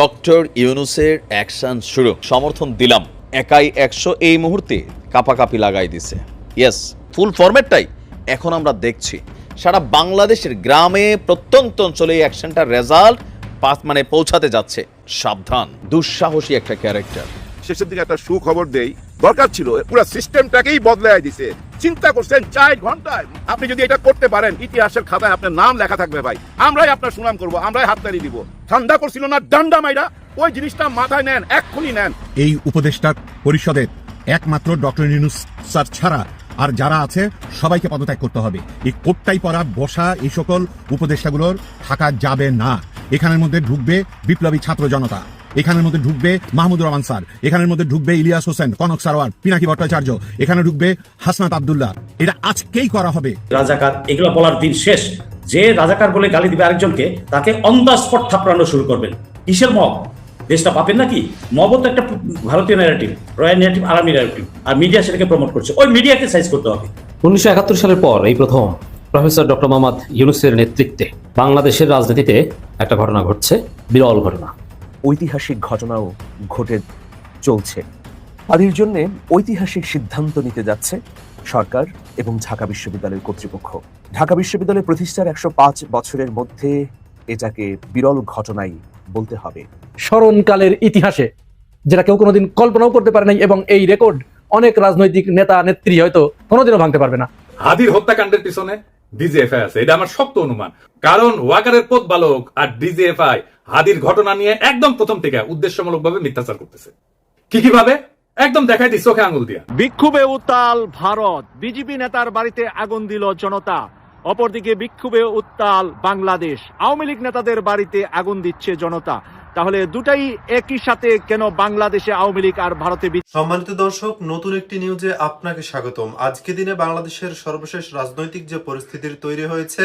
Doctor ইউনুসের action শুরু। সমর্থন দিলাম। একাই একশো এই মুহূর্তে কাপাকাপি লাগাই দিছে। ইয়েস, ফুল ফরম্যাটটাই এখন আমরা দেখছি। সারা বাংলাদেশের গ্রামে প্রত্যন্ত অঞ্চলে এই অ্যাকশনটার রেজাল্ট পাস মানে পৌঁছাতে যাচ্ছে। সাবধান, দুঃসাহসী একটা ক্যারেক্টার। শেষের দিকে একটা সুখবর দেই। দরকার ছিল, পুরো সিস্টেমটাকেই বদলে দিছে। চিন্তা করছেন চার ঘন্টায়। আপনি যদি এটা করতে পারেন, ইতিহাসের খাতায় আপনার নাম লেখা থাকবে ভাই। আমরাই আপনার সুনাম করব, আমরাই হাততালি দিব। ঠান্ডা করছিল না, ডান্ডা মাইরা ওই জিনিসটা মাথায় নেন, এক্ষুনি নেন। এই উপদেষ্টা পরিষদের একমাত্র ডক্টর ইউনুস স্যার ছাড়া আর যারা আছে, সবাইকে পদত্যাগ করতে হবে। এই কোটটাই পরা, বসা, এই সকল উপদেষ্টাগুলোর থাকা যাবে না। এখানের মধ্যে ঢুকবে বিপ্লবী ছাত্র জনতা। এখানের মধ্যে ঢুকবে মাহমুদুর রহমান স্যার এখানের মধ্যে ঢুকবে ইলিয়াস হোসেন কনক সারোয়ার পিনাকি ভট্টাচার্য এখানে ঢুকবে হাসনাত আবদুল্লাহ। এটা আজকেই করা হবে। রাজাকার এগুলো বলার দিন শেষ। যে রাজাকার বলে গালি দিবে আরেকজনকে তাকে অন স্পট থাপড়ানো শুরু করবেন। কিসের মব? দেশটা পাবেন নাকি? মব তো একটা ভারতীয় narrative royal narrative army narrative আর মিডিয়া সেটাকে প্রমোট করছে। ওই মিডিয়াকে সাইজ করতে হবে। উনিশশো একাত্তর সালের পর এই প্রথম প্রফেসর ডক্টর মোহাম্মদ ইউনুসের নেতৃত্বে বাংলাদেশের রাজনীতিতে একটা ঘটনা ঘটছে বিরল ঘটনা। ঐতিহাসিক ঘটনাও ঘটে চলছে। আর এর জন্য ঐতিহাসিক সিদ্ধান্ত নিতে যাচ্ছে সরকার এবং ঢাকা বিশ্ববিদ্যালয়ের কর্তৃপক্ষ। ঢাকা বিশ্ববিদ্যালয় প্রতিষ্ঠার একশো পাঁচ বছরের মধ্যে এটাকে বিরল ঘটনাই বলতে হবে। স্মরণকালের ইতিহাসে যেটা কেউ কোনোদিন কল্পনাও করতে পারে নাই এবং এই রেকর্ড অনেক রাজনৈতিক নেতা নেত্রী হয়তো কোনোদিনও ভাঙতে পারবে না। হাদির হত্যাকাণ্ডের পিছনে ডিজিএফআই আছে, এটা আমার শক্ত অনুমান। কারণ ওয়াকারের পথ বালক আর ডিজিএফআই হাদির ঘটনা নিয়ে একদম প্রথম থেকে উদ্দেশ্যমূলকভাবে মিথ্যাচার করতেছে। কি কীভাবে একদম দেখাই দিই, চোখে আঙুল দিয়া। বিক্ষোভে উত্তাল ভারত, বিজেপি নেতার বাড়িতে আগুন দিল জনতা। অপরদিকে বিক্ষোভে উত্তাল বাংলাদেশ, আওয়ামী লীগ নেতাদের বাড়িতে আগুন দিচ্ছে জনতা। তাহলে দুটাই একই সাথে কেন বাংলাদেশে আওয়ামী লীগ আর ভারতে সম্মানিত দর্শক, নতুন একটি নিউজে আপনাকে স্বাগতম। আজকে দিনে বাংলাদেশের সর্বশেষ রাজনৈতিক যে পরিস্থিতির তৈরি হয়েছে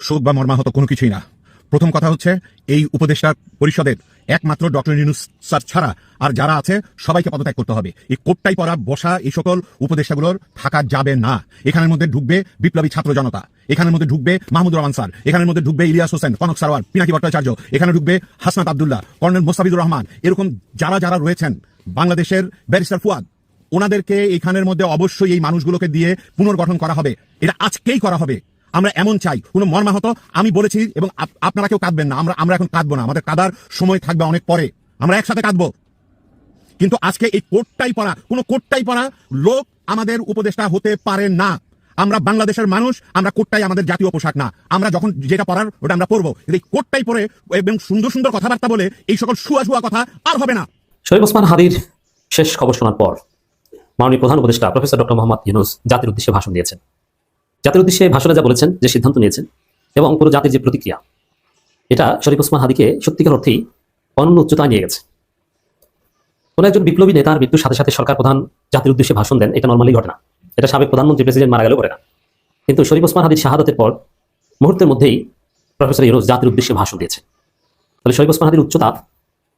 শোক বা মর্মাহত কোনো কিছুই না। প্রথম কথা হচ্ছে, এই উপদেষ্টা পরিষদের একমাত্র ডক্টর ইউনুস স্যার ছাড়া আর যারা আছে, সবাইকে পদত্যাগ করতে হবে। এই কোটটাই পরা, বসা, এই সকল উপদেষ্টাগুলোর থাকা যাবে না। এখানের মধ্যে ঢুকবে বিপ্লবী ছাত্র জনতা। এখানের মধ্যে ঢুকবে মাহমুদুর রহমান স্যার। এখানের মধ্যে ঢুকবে ইলিয়াস হোসেন, কনক সারোয়ার, পিনাকি ভট্টাচার্য। এখানে ঢুকবে হাসনাত আবদুল্লাহ, কর্নেল মোস্তাফিজুর রহমান। এরকম যারা যারা রয়েছেন, বাংলাদেশের ব্যারিস্টার ফুয়াদ, ওনাদেরকে এখানের মধ্যে অবশ্যই এই মানুষগুলোকে দিয়ে পুনর্গঠন করা হবে। এটা আজকেই করা হবে। আমরা এমন চাই, কোনো মর্মাহত, আমি বলেছি এবং আপনারা কেউ কাঁদবেন না, আমরা আমরা এখন কাঁদবো না, আমাদের কাদার সময় থাকবে অনেক পরে, আমরা একসাথে কাঁদবো। কিন্তু আজকে এই কোটটাই পরা, কোনো কোটটাই পরা লোক আমাদের উপদেষ্টা হতে পারে না। আমরা বাংলাদেশের মানুষ, আমরা কোটটাই আমাদের জাতীয় পোশাক না। আমরা যখন যেটা পড়ার ওটা আমরা পরবো। এই কোটটাই পরে এবং সুন্দর সুন্দর কথাবার্তা বলে এই সকল শুয়া শুয়া কথা আর হবে না। শরীফ ওসমান হাদির শেষ খবর শোনার পর মাননীয় প্রধান উপদেষ্টা প্রফেসর ডক্টর মোহাম্মদ ইউনুস জাতির উদ্দেশ্যে ভাষণ দিয়েছেন। জাতির উদ্দেশ্যে ভাষণে যা বলেছেন, যে সিদ্ধান্ত নিয়েছেন এবং পুরো জাতির যে প্রতিক্রিয়া, এটা শরীফ ওসমান হাদিকে সত্যিকার অর্থেই অনন্য উচ্চতায় নিয়ে গেছে। কোন একজন বিপ্লবী নেতার মৃত্যুর সাথে সাথে সরকার প্রধান জাতির উদ্দেশ্যে ভাষণ দেন, এটা নর্মালি ঘটনা এটা সাবেক প্রধানমন্ত্রী প্রেসিডেন্ট মারা গেলেও করে না। কিন্তু শরীফ ওসমান হাদির শাহাদাতের পর মুহূর্তের মধ্যেই প্রফেসর ইউনুস জাতির উদ্দেশ্যে ভাষণ দিয়েছে। তাহলে শরীফ ওসমান হাদির উচ্চতা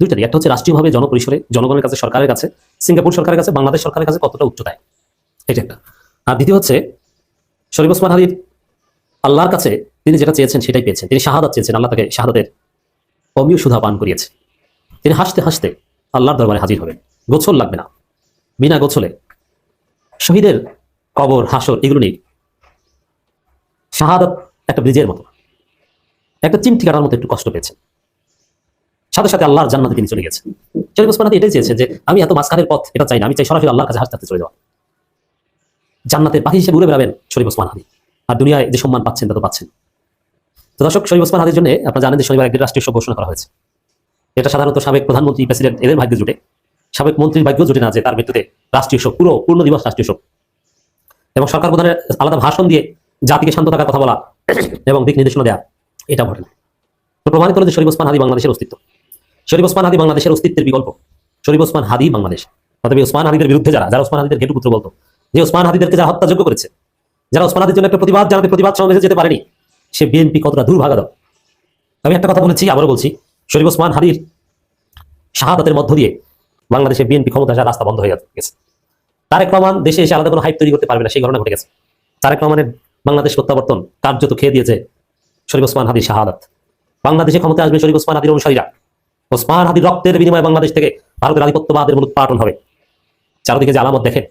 দুইটারই একটা হচ্ছে রাষ্ট্রীয়ভাবে জনপরিসরে, জনগণের কাছে সরকারের কাছে, সিঙ্গাপুর সরকারের কাছে, বাংলাদেশ সরকারের কাছে কতটা উচ্চতায়, এটা একটা। আর দ্বিতীয় হচ্ছে শরীফ ওসমান হাদির আল্লাহর কাছে তিনি যেটা চেয়েছেন সেটাই পেয়েছেন। তিনি শাহাদাত চেয়েছেন, আল্লাহ তাকে শাহাদাতের অমীয় সুধা পান করিয়েছে। তিনি হাসতে হাসতে আল্লাহর দরবারে হাজির হবেন। গোছল লাগবে না। বিনা গোছলে শহীদের কবর, হাসর এগুলো নেই। শাহাদাত একটা ব্রিজের মতো। একটা চিমটি কাটার মতো একটু কষ্ট পেয়েছেন। সাথে সাথে আল্লাহর জান্নাতে তিনি চলে গেছেন। শরীফ ওসমান হাদি এটাই চেয়েছেন যে, আমি এত মাঝখানের পথ, এটা চাই না। আমি চাই সরাসরি আল্লাহর কাছে হাসতে হাসতে চলে যাওয়া। জান্নাতের পাখি হিসেবে উড়ে বেড়াবেন শরীফ ওসমান হাদি। আর দুনিয়ায় যে সম্মান পাচ্ছেন, তা তো পাচ্ছেন। তো দর্শক, শরীফ ওসমান হাদির জন্য আপনারা জানেন যে শনিবার একদিন রাষ্ট্রীয় শোক ঘোষণা করা হয়েছে। এটা সাধারণত সাবেক প্রধানমন্ত্রী, প্রেসিডেন্ট এদের ভাগ্য জুটে, সাবেক মন্ত্রীর ভাগ্য জুটে না যে তার মৃত্যুতে রাষ্ট্রীয় শোক পুরো পূর্ণ দিবস রাষ্ট্রীয় শোক এবং সরকার প্রধানের আলাদা ভাষণ দিয়ে জাতিকে শান্ত থাকার কথা বলা এবং দিক নির্দেশনা দেওয়া এটা ঘটে না। তো প্রমাণিত হলো যে শরীফ ওসমান হাদি বাংলাদেশের অস্তিত্ব। শরীফ ওসমান হাদি বাংলাদেশের অস্তিত্বের বিকল্প। শরীফ ওসমান হাদি বাংলাদেশ। অতএব ওসমান হাদিদের বিরুদ্ধে যারা যারা ওসমান হাদিদের ঘেটুপুত্র বলতো যে ওসমান হাদিদেরকে যারা হত্যাযোগ্য করেছে, যারা ওসমান হাদির জন্য একটা প্রতিবাদ জানাতে প্রতিবাদ সমাবেশে যেতে পারেনি, সে বিএনপি কতটা দুর্ভাগা দাও আমি একটা কথা বলেছি, আবারও বলছি, শরীফ ওসমান হাদির শাহাদাতের মধ্য দিয়ে বাংলাদেশে বিএনপি ক্ষমতা আসার রাস্তা বন্ধ হয়ে গেছে। তারেক রহমান দেশে এসে আলাদা কোনো হাইপ তৈরি করতে পারবে না, সেই ঘটনা ঘটে গেছে। তারেক রহমানের বাংলাদেশ প্রত্যাবর্তন কার্যত খেয়ে দিয়েছে শরীফ ওসমান হাদির শাহাদাত। বাংলাদেশে ক্ষমতা আসবে শরীফ ওসমান হাদির অনুসারীরা। ওসমান হাদির রক্তের বিনিময়ে বাংলাদেশ থেকে ভারতের আধিপত্যবাদের মূলোৎপাটন হবে। চারদিকে যে আলামত দেখেন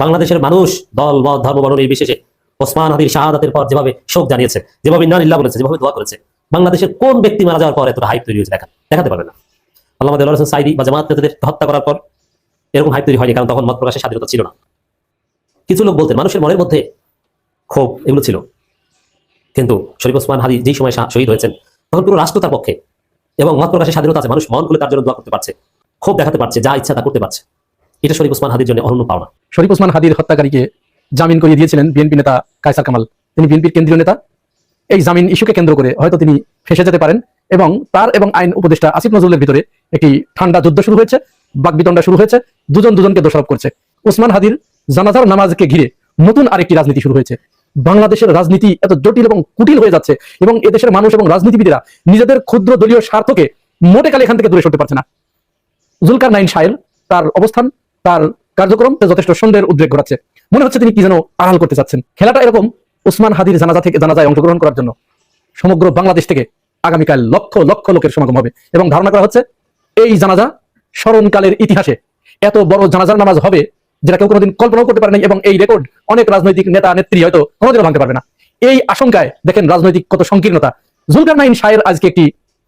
বাংলাদেশের মানুষ দল, মত, ধর্ম, বর্ণ নির্বিশেষে ওসমান হাদির শাহাদাতের পর যেভাবে শোক জানিয়েছে, যেভাবে ইন্নালিল্লাহ বলেছে, যেভাবে দোয়া করেছে, বাংলাদেশের কোন ব্যক্তি মারা যাওয়ার পর এতটা হাইপ তৈরি হয়েছে দেখা দেখাতে পারবে না। আল্লাহ সাইদি বা জামাত নেতাদের হত্যা করার পর এরকম হাইপ তৈরি হয়নি, কারণ তখন মত প্রকাশের স্বাধীনতা ছিল না। কিছু লোক বলতেন, মানুষের মনের মধ্যে ক্ষোভ এগুলো ছিল। কিন্তু শরীফ ওসমান হাদি যেই সময় শহীদ হয়েছেন, তখন পুরো রাষ্ট্র তার পক্ষে এবং মত প্রকাশের স্বাধীনতা আছে, মানুষ মন খুলে তার জন্য দোয়া করতে পারছে, ক্ষোভ দেখাতে পারছে, যা ইচ্ছা তা করতে পারছে। এটা শরীফ ওসমান হাদির জন্য অনন্য পাওনা। শরীফ ওসমান হাদির হত্যাকারীকে জামিন করিয়ে দিয়েছিলেন বিএনপি নেতা কায়সার কামাল। তিনি বিএনপির কেন্দ্রীয় নেতা। এই জামিন ইস্যুকে কেন্দ্র করে হয়তো তিনি ফেসে যেতে পারেন এবং তার এবং আইন উপদেষ্টা আসিফ নজরুলের ভিতরে একটি ঠান্ডা যুদ্ধ শুরু হয়েছে বাকবিতণ্ডা শুরু হয়েছে, দুজন দুজনকে দোষারোপ করছে। ওসমান হাদির জানাজার নামাজকে ঘিরে নতুন আরেকটি রাজনীতি শুরু হয়েছে। বাংলাদেশের রাজনীতি এত জটিল এবং কুটিল হয়ে যাচ্ছে এবং এদেশের মানুষ এবং রাজনীতিবিদেরা নিজেদের ক্ষুদ্র দলীয় স্বার্থকে মোটে কালে এখান থেকে দূরে সরতে পারছে না। জুলকার নাইন সাহেল তার অবস্থান তার কার্যক্রম যথেষ্ট সন্দেহের উদ্রেক ঘটাচ্ছে। মনে হচ্ছে তিনি কি যেন আড়াল করতে চাচ্ছেন খেলাটা এরকম উসমান হাদির জানাজা থেকে জানাজায় অংশগ্রহণ করার জন্য। সমগ্র বাংলাদেশ থেকে আগামীকাল লক্ষ লক্ষ লোকের সমাগম হবে এবং ধারণা করা হচ্ছে এই জানাজা স্মরণকালের ইতিহাসে এত বড় জানাজার নামাজ হবে যেটা কেউ কোনোদিন কল্পনাও করতে পারে নাই এবং এই রেকর্ড অনেক রাজনৈতিক নেতা, নেত্রী হয়তো কোনোদিনও ভাঙতে পারবে না। এই আশঙ্কায় দেখেন রাজনৈতিক কত সংকীর্ণতা। জুলকার নাইন সাহের আজকে একটি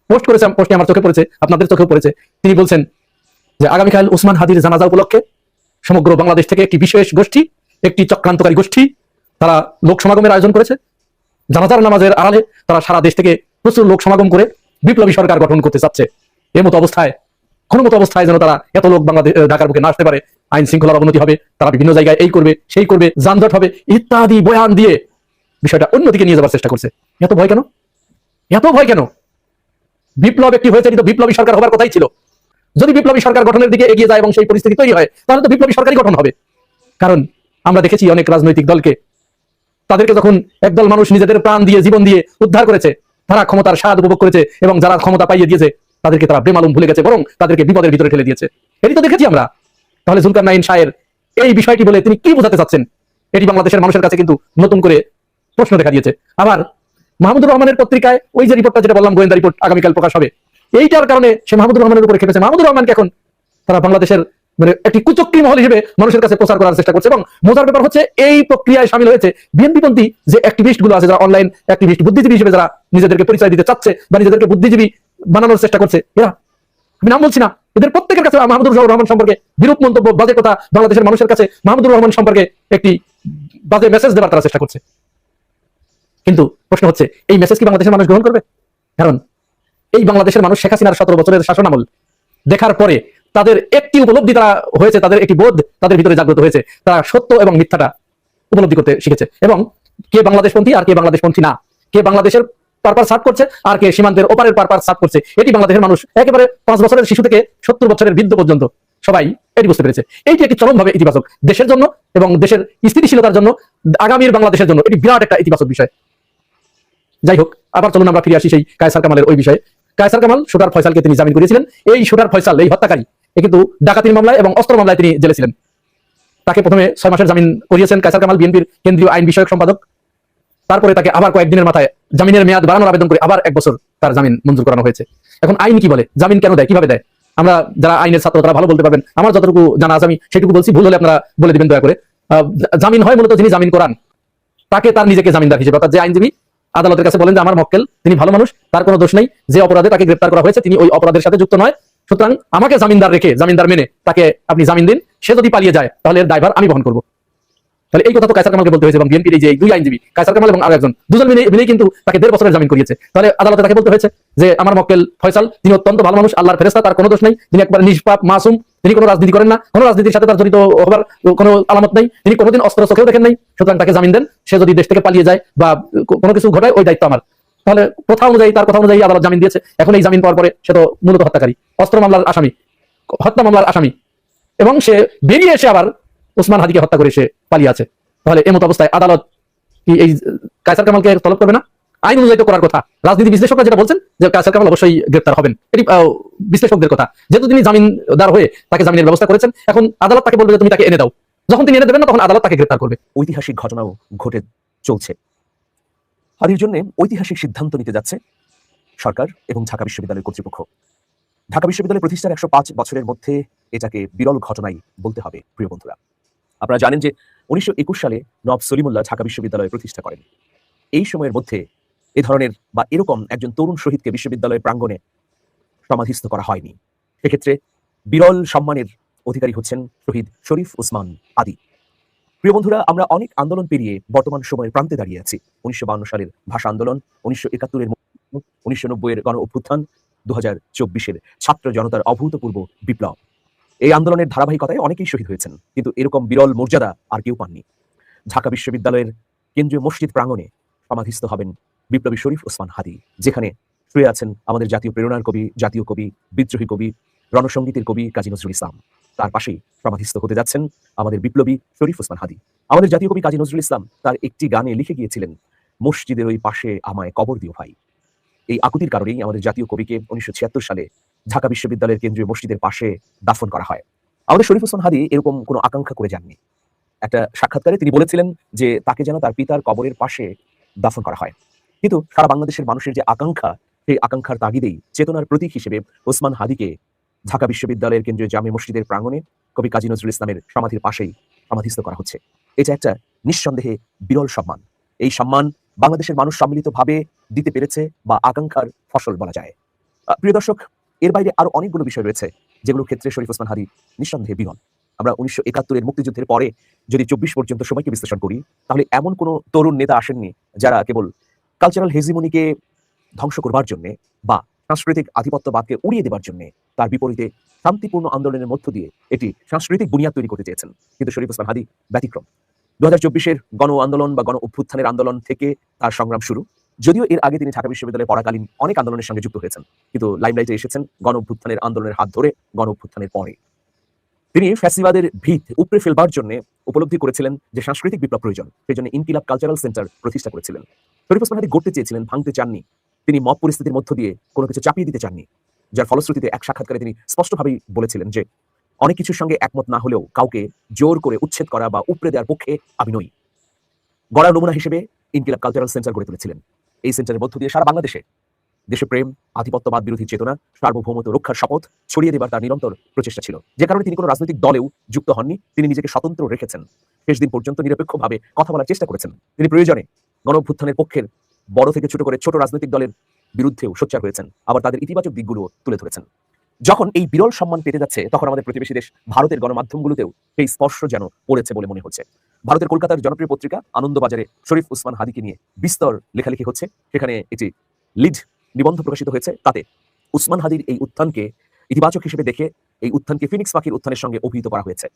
পোস্ট করেছে পোস্টে আমার চোখে পড়েছে, আপনাদের চোখেও পড়েছে। তিনি বলছেন যে আগামীকাল উসমান হাদির জানাজা উপলক্ষে সমগ্র বাংলাদেশ থেকে একটি বিশেষ গোষ্ঠী, একটি চক্রান্তকারী গোষ্ঠী তারা লোক সমাগমের আয়োজন করেছে। জানাজার নামাজের আড়ালে তারা সারা দেশ থেকে প্রচুর লোক সমাগম করে বিপ্লবী সরকার গঠন করতে চাচ্ছে। এর মতো অবস্থায়, কোনো মতো অবস্থায় যেন তারা এত লোক বাংলাদেশ ঢাকার বুকে না আসতে পারে, আইন শৃঙ্খলার অবনতি হবে, তারা বিভিন্ন জায়গায় এই করবে, সেই করবে, যানজট হবে, ইত্যাদি বয়ান দিয়ে বিষয়টা অন্যদিকে নিয়ে যাওয়ার চেষ্টা করছে। এত ভয় কেন? এত ভয় কেন? বিপ্লব একটি হয়েছে, কিন্তু বিপ্লবী সরকার হবার কথাই ছিল। যদি বিপ্লবী সরকার গঠনের দিকে এগিয়ে যায় এবং সেই পরিস্থিতি তৈরি হয়, তাহলে তো বিপ্লবী সরকারই গঠন হবে। কারণ আমরা দেখেছি অনেক রাজনৈতিক দলকে, তাদেরকে যখন একদল মানুষ নিজেদের প্রাণ দিয়ে, জীবন দিয়ে উদ্ধার করেছে, তারা ক্ষমতার স্বাদ উপভোগ করেছে এবং যারা ক্ষমতা পাইয়ে দিয়েছে, তাদেরকে তারা বেমালুম ভুলে গেছে, বরং তাদেরকে বিপদের ভিতরে ঠেলে দিয়েছে। এটি তো দেখেছি আমরা। তাহলে জুলকার নাইন শাহের এই বিষয়টি বলে তিনি কি বোঝাতে চাচ্ছেন? এটি বাংলাদেশের মানুষের কাছে কিন্তু নতুন করে প্রশ্ন দেখা দিয়েছে। আবার মাহমুদুর রহমানের পত্রিকায় ওই যে রিপোর্টটা, যেটা বললাম গোয়েন্দা রিপোর্ট আগামীকাল প্রকাশ হবে এইটার কারণে সে মাহমুদুর রহমানের উপরে খেপেছে। মাহমুদুর রহমানকে এখন তারা বাংলাদেশের মানে একটি কুচক্রি মহল হিসেবে মানুষের কাছে প্রচার করার চেষ্টা করছে এবং মজার ব্যাপার হচ্ছে এই প্রক্রিয়ায় সামিল হয়েছে বিএনপিপন্থী যে অ্যাক্টিভিস্টগুলো আছে, যারা অনলাইন অ্যাক্টিভিস্ট বুদ্ধিজীবী হিসেবে যারা নিজেদেরকে পরিচয় দিতে চাচ্ছে বা নিজেদেরকে বুদ্ধিজীবী বানানোর চেষ্টা করছে, এরা। আমি নাম বলছি না। এদের প্রত্যেকের কাছে মাহমুদুর রহমান সম্পর্কে বিরূপ মন্তব্য, বাজে কথা বাংলাদেশের মানুষের কাছে মাহমুদুর রহমান সম্পর্কে একটি বাজে মেসেজ দেওয়ার তারা চেষ্টা করছে। কিন্তু প্রশ্ন হচ্ছে, এই মেসেজ কি বাংলাদেশের মানুষ গ্রহণ করবে? কারণ এই বাংলাদেশের মানুষ শেখ হাসিনার সতেরো বছরের শাসন আমল দেখার পরে তাদের একটি উপলব্ধি তারা হয়েছে, তাদের একটি বোধ তাদের ভিতরে জাগ্রত হয়েছে। তারা সত্য এবং মিথ্যাটা উপলব্ধি করতে শিখেছে। এবং কে বাংলাদেশপন্থী আর কে বাংলাদেশপন্থী না? কে বাংলাদেশের পারপার সার্ভ করছে আর কে সীমান্তের ওপারের পারপার সার্ভ করছে? এটি বাংলাদেশের মানুষ একেবারে পাঁচ বছরের শিশু থেকে সত্তর বছরের বৃদ্ধ পর্যন্ত সবাই এটি বুঝতে পেরেছে। এইটি একটি চরমভাবে ইতিবাচক দেশের জন্য এবং দেশের স্থিতিশীলতার জন্য, আগামীর বাংলাদেশের জন্য এটি বিরাট একটা ইতিবাচক বিষয়। যাই হোক, আবার চলুন আমরা ফিরে আসি সেই কায়সার কামালের ওই বিষয়ে। কায়সার কামাল সুটার ফয়সালকে তিনি জামিন করেছিলেন এই সুটার ফয়সাল, এই হত্যাকারী, এ কিন্তু ডাকাতির মামলায় এবং অস্ত্র মামলায় তিনি জেলে ছিলেন তাকে প্রথমে ছয় মাসের জামিন করিয়েছেন কায়সার কামাল, বিএনপির কেন্দ্রীয় আইন বিষয়ক সম্পাদক। তারপরে তাকে আবার কয়েকদিনের মাথায় জামিনের মেয়াদ বাড়ানোর আবেদন করে আবার এক বছর তার জামিন মঞ্জুর করানো হয়েছে। এখন আইন কি বলে? জামিন কেন দেয়? কীভাবে দেয়? আমরা যারা আইনের ছাত্র, তারা ভালো বলতে পারবেন। আমার যতটুকু জানা আছে, আমি সেটুকু বলছি। ভুল হলে আপনারা বলে দিবেন দয়া করে। জামিন হয় মূলত যিনি জামিন করান, তাকে তার নিজেকে জামিনদার হিসেবে, অর্থাৎ যে আইনজীবী আদালতের কাছে বলেন যে আমার মক্কেল, তিনি ভালো মানুষ, তার কোনো দোষ নেই। যে অপরাধে তাকে গ্রেপ্তার করা হয়েছে, তিনি ওই অপরাধের সাথে যুক্ত নয়। সুতরাং আমাকে জামিনদার রেখে, জামিনদার মেনে তাকে আপনি জামিন দিন। সে যদি পালিয়ে যায়, তাহলে এর দায়ভার আমি বহন করব। তাহলে এই কথা তো কায়সার কামালকে বলতে হয়েছে এবং বিএনপির এই যে দুই আইনজীবী, কায়সার কামাল এবং আর একজন, দুজন মিলে মিলেই কিন্তু তাকে দেড় বছরের জামিন করিয়েছে। তাহলে আদালতে তাকে বলতে হয়েছে যে, আমার মক্কেল ফয়সাল তিনি অত্যন্ত ভালো মানুষ, আল্লাহর ফেরেস্তা তার কোনো দোষ নেই। তিনি একবার নিষ্পাপ, মাসুম, তিনি কোনো রাজনীতি করেন না। কোনো রাজনীতির সাথে তার জড়িত হবার কোনো আলামত নেই। তিনি কোনোদিন অস্ত্র চোখেও দেখেন নাই। সুতরাং তাকে জামিন দেন। সে যদি দেশ থেকে পালিয়ে যায় বা কোনো কিছু ঘটায়, ওই দায়িত্ব আমার। তাহলে প্রথা অনুযায়ী, তার কথা অনুযায়ী আদালত জামিন দিয়েছে। এখন এই জামিন পাওয়ার পরে সে তো মূলত হত্যাকারী। অস্ত্র মামলার আসামি, হত্যা মামলার আসামি। এবং সে বেরিয়ে এসে আবার ওসমান হাদিকে হত্যা করে সে পালিয়ে আছে। তাহলে এমত অবস্থায় আদালত কি এই কায়সার কামালকে তলব করবে না? আইন অনুযায়ী করার কথা। রাজনীতি বিশ্লেষকরা যেটা বলছেন যে কায়সার কামাল অবশ্যই গ্রেপ্তার হবেন। এটি বিশ্লেষকদের কথা। যেহেতু তিনি জামিনদার হয়ে তাকে জামিনের ব্যবস্থা করেছেন, এখন আদালত তাকে বলবে যে তুমি তাকে এনে দাও। যখন তিনি এনে দেবেন না, তখন আদালত তাকে গ্রেপ্তার করবে। ঐতিহাসিক ঘটনাও ঘটে চলছে। হাদির জন্য ঐতিহাসিক সিদ্ধান্ত নিতে যাচ্ছে সরকার এবং ঢাকা বিশ্ববিদ্যালয় কর্তৃপক্ষ। ঢাকা বিশ্ববিদ্যালয় প্রতিষ্ঠার একশো পাঁচ বছরের মধ্যে এটাকে বিরল ঘটনাই বলতে হবে, প্রিয় বন্ধুরা। আপনারা জানেন যে উনিশশো একুশ সালে নব সলিমুল্লাহ ঢাকা বিশ্ববিদ্যালয় প্রতিষ্ঠা করেন। এই সময়ের মধ্যে এ ধরনের বা এরকম একজন তরুণ শহীদকে বিশ্ববিদ্যালয় প্রাঙ্গণে সমাধিস্থ করা হয়নি। সেক্ষেত্রে বিরল সম্মানের অধিকারী হচ্ছেন শহীদ শরীফ উসমান আদি। প্রিয় বন্ধুরা, আমরা অনেক আন্দোলন পেরিয়ে বর্তমান সময়ের প্রান্তে দাঁড়িয়ে আছি। উনিশশো সালের ভাষা আন্দোলন, উনিশশো একাত্তরের উনিশশো নব্বইয়ের গণ অভ্যুত্থান দু হাজার ছাত্র জনতার অভূতপূর্ব বিপ্লব। এই আন্দোলনের ধারাবাহিকতায় অনেকেই শহীদ হয়েছেন, কিন্তু এরকম বিরল মর্যাদা আর কেউ পাননি। ঢাকা বিশ্ববিদ্যালয়ের কেন্দ্রীয় মসজিদ প্রাঙ্গণে সমাধিস্থ হবেন বিপ্লবী শরীফ ওসমান হাদি, যেখানে শুয়ে আছেন আমাদের জাতীয় প্রেরণার কবি, জাতীয় কবি, বিদ্রোহী কবি, রণসঙ্গীতের কবি কাজী নজরুল ইসলাম। তার পাশেই সমাধিস্থ হতে যাচ্ছেন আমাদের বিপ্লবী শরীফ ওসমান হাদি। আমাদের জাতীয় কবি কাজী নজরুল ইসলাম তার একটি গানে লিখে গিয়েছিলেন, মসজিদের ওই পাশে আমায় কবর দিও ভাই। এই আকুতির কারণেই আমাদের জাতীয় কবিকে উনিশশো ছিয়াত্তর সালে ঢাকা বিশ্ববিদ্যালয়ের কেন্দ্রীয় মসজিদের পাশে দাফন করা হয়। আমাদের শরীফ ওসমান হাদি এরকম কোনো আকাঙ্ক্ষা করে যাননি। একটা সাক্ষাৎকারে তিনি বলেছিলেন যে তাকে যেন তার পিতার কবরের পাশে দাফন করা হয়। কিন্তু সারা বাংলাদেশের মানুষের যে আকাঙ্ক্ষা, সেই আকাঙ্ক্ষার তাগিদেই চেতনার প্রতীক হিসেবে ওসমান হাদিকে ঢাকা বিশ্ববিদ্যালয়ের কেন্দ্রীয় জামে মসজিদের প্রাঙ্গণে কবি কাজী নজরুল ইসলামের সমাধির পাশেই সমাধিস্থ করা হচ্ছে। এটা একটা নিঃসন্দেহে বিরল সম্মান। এই সম্মান বাংলাদেশের মানুষ সম্মিলিতভাবে দিতে পেরেছে বা আকাঙ্ক্ষার ফসল বলা যায়। প্রিয় দর্শক এর বাইরে আরও অনেকগুলো বিষয় রয়েছে, যেগুলোর ক্ষেত্রে শরীফ ওসমান হাদি নিঃসন্দেহে বিরল। আমরা উনিশশো একাত্তরের মুক্তিযুদ্ধের পরে যদি চব্বিশ পর্যন্ত সময়কে বিশ্লেষণ করি, তাহলে এমন কোনো তরুণ নেতা আসেননি যারা কেবল কালচারাল হেজিমনিকে ধ্বংস করবার জন্য বা সাংস্কৃতিক আধিপত্যবাদকে উড়িয়ে দেবার জন্য তার বিপরীতে শান্তিপূর্ণ আন্দোলনের মধ্য দিয়ে এটি সাংস্কৃতিক বুনিয়াদ তৈরি করতে চেয়েছেন। কিন্তু শরীফ ওসমান হাদি ব্যতিক্রম। দু হাজার চব্বিশের গণ আন্দোলন বা গণ অভ্যুত্থানের আন্দোলন থেকে তার সংগ্রাম শুরু। যদিও এর আগে তিনি ঢাকা বিশ্ববিদ্যালয়ে পড়াকালীন অনেক আন্দোলনের সঙ্গে যুক্ত হয়েছেন, কিন্তু লাইমলাইটে এসেছেন গণ অভ্যুত্থানের আন্দোলনের হাত ধরে গণ অভ্যুত্থানের পরে। তিনি ফ্যাসিবাদের ভিত উপড়ে ফেলবার জন্য উপলব্ধি করেছিলেন যে সাংস্কৃতিক বিপ্লব প্রয়োজন সেই জন্য ইনকিলাব কালচারাল সেন্টার প্রতিষ্ঠা করেছিলেন। শরীফ গড়তে চেয়েছিলেন, ভাঙতে চাননি। তিনি মব পরিস্থিতির মধ্য দিয়ে কোনো কিছু চাপিয়ে দিতে চাননি, যার ফলশ্রুতিতে এক সাক্ষাৎকারে তিনি স্পষ্টভাবেই বলেছিলেন যে, অনেক কিছুর সঙ্গে একমত না হলেও কাউকে জোর করে উচ্ছেদ করা বা উপড়ে দেওয়ার পক্ষে আমি নই। গড়া নমুনা হিসেবে ইনকিলাব কালচারাল সেন্টার গড়ে তুলেছিলেন। এই সেন্টারের মধ্য দিয়ে সারা বাংলাদেশে। দেশপ্রেম আধিপত্যবাদ বিরোধী চেতনা, সার্বভৌমত্ব রক্ষার শপথ ছড়িয়ে দেবার তার নিরন্তর প্রচেষ্টা ছিল। যে কারণে তিনি কোনো রাজনৈতিক দলেও যুক্ত হননি, তিনি নিজেকে স্বতন্ত্র রেখেছেন। শেষ দিন পর্যন্ত নিরপেক্ষভাবে কথা বলার চেষ্টা করেছেন। তিনি প্রয়োজনে গণঅভ্যুত্থানের পক্ষের বড় থেকে ছোট করে ছোট রাজনৈতিক দলের বিরুদ্ধেও সোচ্চার হয়েছেন, আবার তাদের ইতিবাচক দিকগুলো তুলে ধরেছেন। যখন এই বিরল সম্মান পেতে যাচ্ছে, তখন আমাদের প্রতিবেশী দেশ ভারতের গণমাধ্যমগুলোতেও সেই স্পর্শ যেন পড়েছে বলে মনে হচ্ছে। ভারতের কলকাতার জনপ্রিয় পত্রিকা আনন্দবাজারে শরীফ উসমান হাদিকে নিয়ে বিস্তর লেখালেখি হচ্ছে। সেখানে এটি লিড নিবন্ধ প্রকাশিত হয়েছে তাতে উসমান হাদির এই উত্থানকে ইতিবাচক হিসেবে দেখে এই উত্থানকে ফিনিক্স পাখির উত্থানের সঙ্গে অভিহিত করা হয়েছে।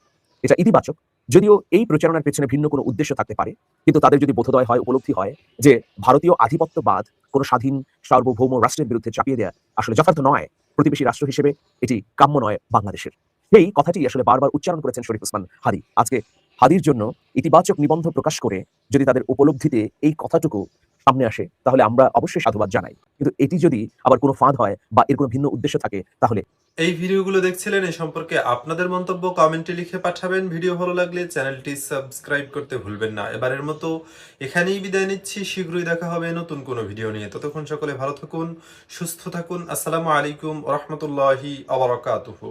এটা ইতিবাচক, যদিও এই প্রচারণার পেছনে ভিন্ন কোনো উদ্দেশ্য থাকতে পারে, কিন্তু তাদের যদি বোধোদয় হয়, উপলব্ধি হয় যে ভারতীয় আধিপত্যবাদ কোনো স্বাধীন, সার্বভৌম রাষ্ট্রের বিরুদ্ধে চাপিয়ে দেওয়া আসলে যথার্থ নয়, প্রতিবেশী রাষ্ট্র হিসেবে এটি কাম্য নয় বাংলাদেশের। এই কথাটি আসলে বারবার উচ্চারণ করেছেন শরীফ ওসমান হাদি। আজকে হাদির জন্য ইতিবাচক নিবন্ধ প্রকাশ করে যদি তাদের উপলব্ধিতে এই কথাটুকু সামনে আসে, তাহলে আমরা অবশ্যই সাধুবাদ জানাই। কিন্তু এটি যদি আবার কোনো ফাঁদ হয় বা এর কোনো ভিন্ন উদ্দেশ্য থাকে, তাহলে এই ভিডিওগুলো দেখছিলেন এই সম্পর্কে আপনাদের মন্তব্য কমেন্টে লিখে পাঠাবেন। ভিডিও ভালো লাগলে চ্যানেলটি সাবস্ক্রাইব করতে ভুলবেন না। এবারের মতো এখানেই বিদায় নিচ্ছি। শীঘ্রই দেখা হবে নতুন কোনো ভিডিও নিয়ে। ততক্ষণ সকলে ভালো থাকুন, সুস্থ থাকুন। আসসালামু আলাইকুম রহমতুল্লাহি আবরকাতুহু